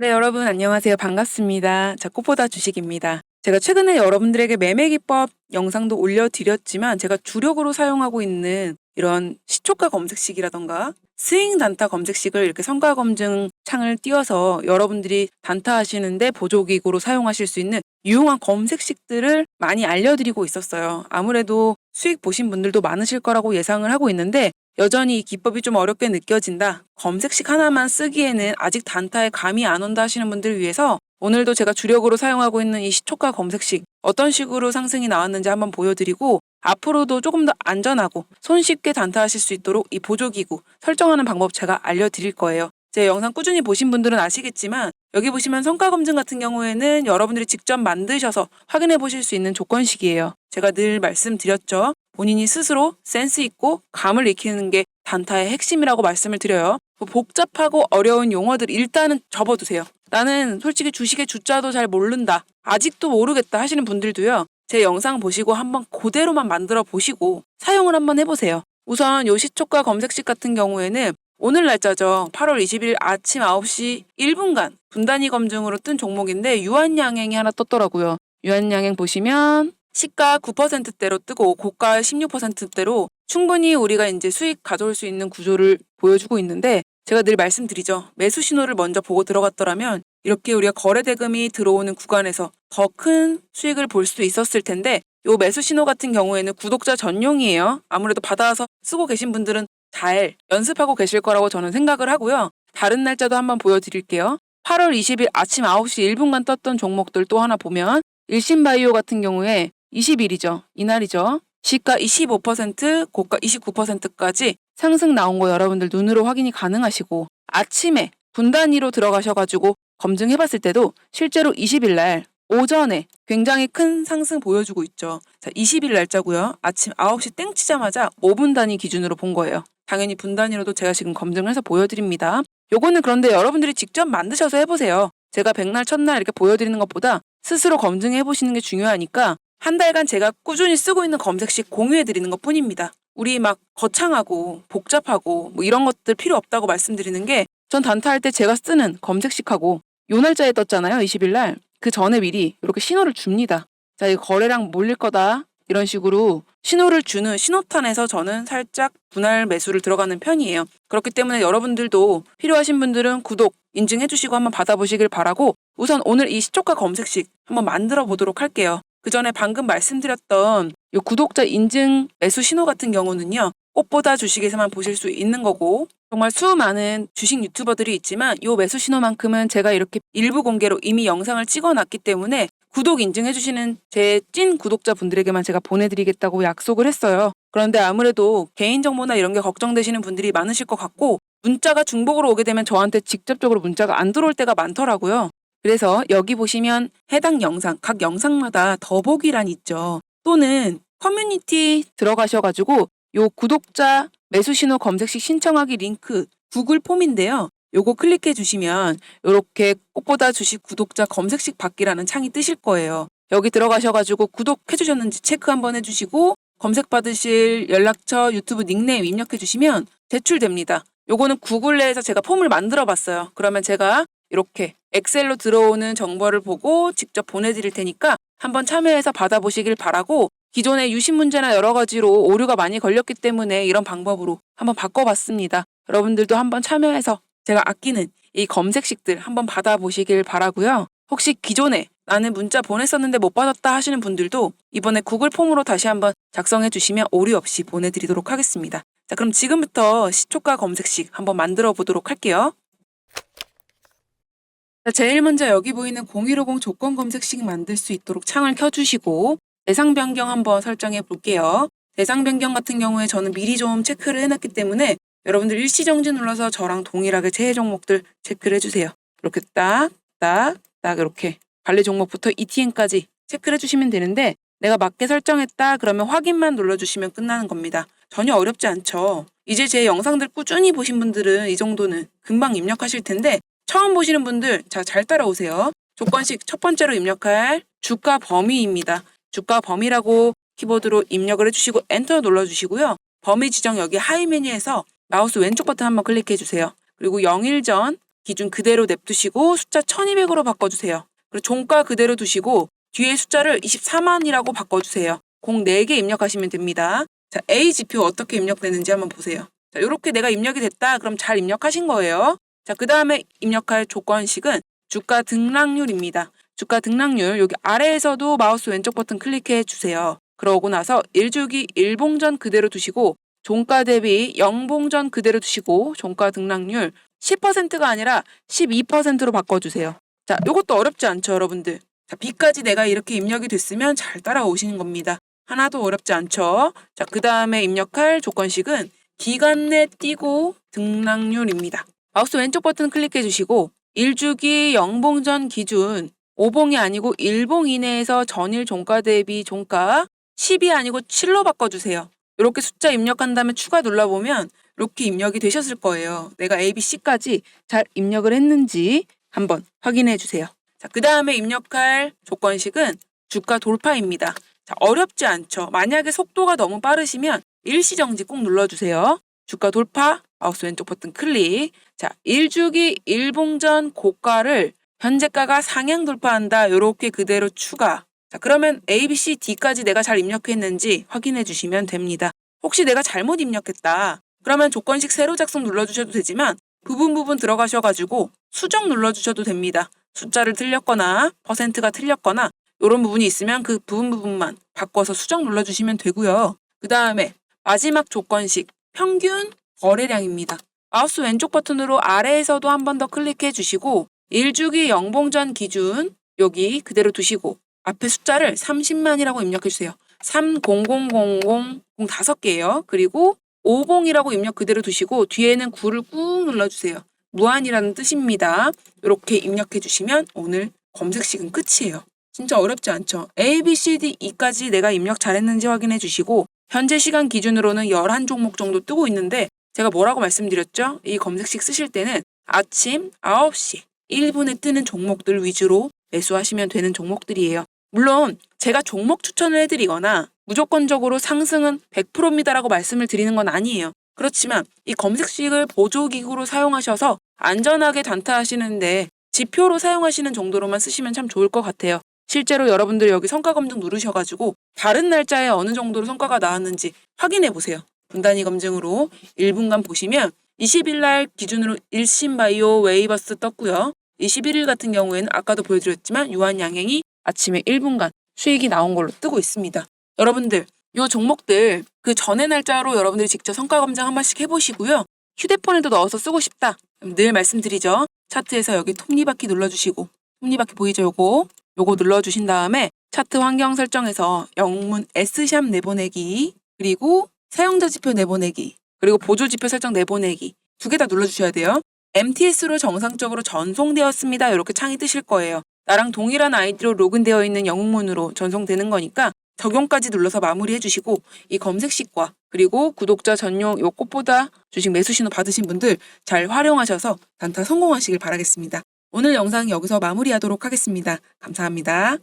네, 여러분 안녕하세요. 반갑습니다. 자, 꽃보다 주식입니다. 제가 최근에 여러분들에게 매매 기법 영상도 올려드렸지만 제가 주력으로 사용하고 있는 이런 시초가 검색식이라던가 스윙 단타 검색식을 이렇게 성과 검증 창을 띄워서 여러분들이 단타 하시는데 보조기구로 사용하실 수 있는 유용한 검색식들을 많이 알려드리고 있었어요. 아무래도 수익 보신 분들도 많으실 거라고 예상을 하고 있는데 여전히 이 기법이 좀 어렵게 느껴진다. 검색식 하나만 쓰기에는 아직 단타에 감이 안 온다 하시는 분들을 위해서 오늘도 제가 주력으로 사용하고 있는 이 시초가 검색식 어떤 식으로 상승이 나왔는지 한번 보여드리고 앞으로도 조금 더 안전하고 손쉽게 단타하실 수 있도록 이 보조기구 설정하는 방법 제가 알려드릴 거예요. 제 영상 꾸준히 보신 분들은 아시겠지만 여기 보시면 성과 검증 같은 경우에는 여러분들이 직접 만드셔서 확인해 보실 수 있는 조건식이에요. 제가 늘 말씀드렸죠. 본인이 스스로 센스 있고 감을 익히는 게 단타의 핵심이라고 말씀을 드려요. 뭐 복잡하고 어려운 용어들 일단은 접어두세요. 나는 솔직히 주식의 주자도 잘 모른다. 아직도 모르겠다 하시는 분들도요. 제 영상 보시고 한번 그대로만 만들어 보시고 사용을 한번 해보세요. 우선 요 시초가 검색식 같은 경우에는 오늘 날짜죠. 8월 20일 아침 9시 1분간 분단위 검증으로 뜬 종목인데 유한양행이 하나 떴더라고요. 유한양행 보시면 시가 9%대로 뜨고 고가 16%대로 충분히 우리가 이제 수익 가져올 수 있는 구조를 보여주고 있는데 제가 늘 말씀드리죠. 매수 신호를 먼저 보고 들어갔더라면 이렇게 우리가 거래 대금이 들어오는 구간에서 더 큰 수익을 볼 수 있었을 텐데 요 매수 신호 같은 경우에는 구독자 전용이에요. 아무래도 받아서 쓰고 계신 분들은 잘 연습하고 계실 거라고 저는 생각을 하고요. 다른 날짜도 한번 보여드릴게요. 8월 20일 아침 9시 1분간 떴던 종목들 또 하나 보면 일신바이오 같은 경우에 20일이죠. 이날이죠. 시가 25%, 고가 29%까지 상승 나온 거 여러분들 눈으로 확인이 가능하시고 아침에 분단위로 들어가셔가지고 검증해봤을 때도 실제로 20일 날 오전에 굉장히 큰 상승 보여주고 있죠. 자, 20일 날짜고요. 아침 9시 땡 치자마자 5분 단위 기준으로 본 거예요. 당연히 분 단위로도 제가 지금 검증을 해서 보여드립니다. 요거는 그런데 여러분들이 직접 만드셔서 해보세요. 제가 백날 첫날 이렇게 보여드리는 것보다 스스로 검증해 보시는 게 중요하니까 한 달간 제가 꾸준히 쓰고 있는 검색식 공유해 드리는 것 뿐입니다. 우리 막 거창하고 복잡하고 뭐 이런 것들 필요 없다고 말씀드리는 게 전 단타할 때 제가 쓰는 검색식하고 요 날짜에 떴잖아요. 20일 날. 그 전에 미리 이렇게 신호를 줍니다. 자, 이 거래량 몰릴 거다. 이런 식으로 신호를 주는 신호탄에서 저는 살짝 분할 매수를 들어가는 편이에요. 그렇기 때문에 여러분들도 필요하신 분들은 구독, 인증해 주시고 한번 받아보시길 바라고 우선 오늘 이 시초가 검색식 한번 만들어 보도록 할게요. 그 전에 방금 말씀드렸던 이 구독자 인증 매수 신호 같은 경우는요. 꽃보다 주식에서만 보실 수 있는 거고 정말 수많은 주식 유튜버들이 있지만 이 매수 신호만큼은 제가 이렇게 일부 공개로 이미 영상을 찍어놨기 때문에 구독 인증해 주시는 제 찐 구독자분들에게만 제가 보내드리겠다고 약속을 했어요. 그런데 아무래도 개인정보나 이런 게 걱정되시는 분들이 많으실 것 같고 문자가 중복으로 오게 되면 저한테 직접적으로 문자가 안 들어올 때가 많더라고요. 그래서 여기 보시면 해당 영상, 각 영상마다 더보기란 있죠. 또는 커뮤니티 들어가셔가지고 요 구독자 매수 신호 검색식 신청하기 링크 구글 폼인데요. 요거 클릭해 주시면 요렇게 꽃보다 주식 구독자 검색식 받기라는 창이 뜨실 거예요. 여기 들어가셔가지고 구독해 주셨는지 체크 한번 해주시고 검색 받으실 연락처 유튜브 닉네임 입력해 주시면 제출됩니다. 요거는 구글 내에서 제가 폼을 만들어 봤어요. 그러면 제가 이렇게 엑셀로 들어오는 정보를 보고 직접 보내드릴 테니까 한번 참여해서 받아보시길 바라고 기존에 유심 문제나 여러 가지로 오류가 많이 걸렸기 때문에 이런 방법으로 한번 바꿔봤습니다. 여러분들도 한번 참여해서 제가 아끼는 이 검색식들 한번 받아보시길 바라고요. 혹시 기존에 나는 문자 보냈었는데 못 받았다 하시는 분들도 이번에 구글 폼으로 다시 한번 작성해 주시면 오류 없이 보내드리도록 하겠습니다. 자, 그럼 지금부터 시초가 검색식 한번 만들어 보도록 할게요. 자, 제일 먼저 여기 보이는 0150 조건 검색식 만들 수 있도록 창을 켜주시고 대상 변경 한번 설정해 볼게요. 대상 변경 같은 경우에 저는 미리 좀 체크를 해놨기 때문에 여러분들 일시정지 눌러서 저랑 동일하게 제해 종목들 체크를 해주세요. 이렇게 딱, 딱, 딱 이렇게 관리 종목부터 ETN까지 체크를 해주시면 되는데 내가 맞게 설정했다 그러면 확인만 눌러주시면 끝나는 겁니다. 전혀 어렵지 않죠. 이제 제 영상들 꾸준히 보신 분들은 이 정도는 금방 입력하실 텐데 처음 보시는 분들 자 잘 따라오세요. 조건식 첫 번째로 입력할 주가 범위입니다. 주가 범위라고 키보드로 입력을 해주시고 엔터 눌러주시고요. 범위 지정 여기 하이 메뉴에서 마우스 왼쪽 버튼 한번 클릭해 주세요. 그리고 0일 전 기준 그대로 냅두시고 숫자 1200으로 바꿔주세요. 그리고 종가 그대로 두시고 뒤에 숫자를 24만이라고 바꿔주세요. 공 4개 입력하시면 됩니다. 자, A 지표 어떻게 입력되는지 한번 보세요. 자, 이렇게 내가 입력이 됐다. 그럼 잘 입력하신 거예요. 자, 그 다음에 입력할 조건식은 주가 등락률입니다. 주가 등락률 여기 아래에서도 마우스 왼쪽 버튼 클릭해 주세요. 그러고 나서 1주기 1봉전 그대로 두시고 종가 대비 0봉전 그대로 두시고 종가 등락률 10%가 아니라 12%로 바꿔주세요. 자, 이것도 어렵지 않죠, 여러분들. 자, B까지 내가 이렇게 입력이 됐으면 잘 따라오시는 겁니다. 하나도 어렵지 않죠. 자, 그 다음에 입력할 조건식은 기간 내 띄고 등락률입니다. 마우스 왼쪽 버튼 클릭해 주시고 1주기 0봉전 기준 5봉이 아니고 1봉 이내에서 전일 종가 대비 종가 10이 아니고 7로 바꿔주세요. 이렇게 숫자 입력한 다음에 추가 눌러보면 이렇게 입력이 되셨을 거예요. 내가 A, B, C까지 잘 입력을 했는지 한번 확인해 주세요. 자, 그 다음에 입력할 조건식은 주가 돌파입니다. 자, 어렵지 않죠. 만약에 속도가 너무 빠르시면 일시정지 꼭 눌러주세요. 주가 돌파, 마우스 왼쪽 버튼 클릭. 자, 1주기 1봉전 고가를 현재가가 상향 돌파한다. 이렇게 그대로 추가. 자, 그러면 A, B, C, D까지 내가 잘 입력했는지 확인해 주시면 됩니다. 혹시 내가 잘못 입력했다. 그러면 조건식 새로 작성 눌러주셔도 되지만 부분 부분 들어가셔가지고 수정 눌러주셔도 됩니다. 숫자를 틀렸거나 퍼센트가 틀렸거나 이런 부분이 있으면 그 부분 부분만 바꿔서 수정 눌러주시면 되고요. 그 다음에 마지막 조건식 평균 거래량입니다. 마우스 왼쪽 버튼으로 아래에서도 한 번 더 클릭해 주시고 1주기 영봉전 기준 여기 그대로 두시고 앞에 숫자를 30만이라고 입력해 주세요. 30000 다섯 개예요. 그리고 50이라고 입력 그대로 두시고 뒤에는 9를 꾹 눌러주세요. 무한이라는 뜻입니다. 이렇게 입력해 주시면 오늘 검색식은 끝이에요. 진짜 어렵지 않죠? A, B, C, D, E까지 내가 입력 잘했는지 확인해 주시고 현재 시간 기준으로는 11종목 정도 뜨고 있는데 제가 뭐라고 말씀드렸죠? 이 검색식 쓰실 때는 아침 9시 1분에 뜨는 종목들 위주로 매수하시면 되는 종목들이에요. 물론 제가 종목 추천을 해드리거나 무조건적으로 상승은 100%입니다라고 말씀을 드리는 건 아니에요. 그렇지만 이 검색식을 보조기구로 사용하셔서 안전하게 단타하시는데 지표로 사용하시는 정도로만 쓰시면 참 좋을 것 같아요. 실제로 여러분들 여기 성과 검증 누르셔가지고 다른 날짜에 어느 정도로 성과가 나왔는지 확인해 보세요. 분단위 검증으로 1분간 보시면 20일 날 기준으로 일신바이오 웨이버스 떴고요. 21일 같은 경우에는 아까도 보여드렸지만 유한양행이 아침에 1분간 수익이 나온 걸로 뜨고 있습니다. 여러분들 요 종목들 그 전의 날짜로 여러분들이 직접 성과 검증 한 번씩 해보시고요. 휴대폰에도 넣어서 쓰고 싶다. 늘 말씀드리죠. 차트에서 여기 톱니바퀴 눌러주시고 톱니바퀴 보이죠? 요거 요거 눌러주신 다음에 차트 환경 설정에서 영문 S샵 내보내기 그리고 사용자 지표 내보내기 그리고 보조 지표 설정 내보내기 두 개 다 눌러주셔야 돼요. MTS로 정상적으로 전송되었습니다. 이렇게 창이 뜨실 거예요. 나랑 동일한 아이디로 로그인되어 있는 영문으로 전송되는 거니까 적용까지 눌러서 마무리해 주시고 이 검색식과 그리고 구독자 전용 요 꽃보다 주식 매수 신호 받으신 분들 잘 활용하셔서 단타 성공하시길 바라겠습니다. 오늘 영상 여기서 마무리하도록 하겠습니다. 감사합니다.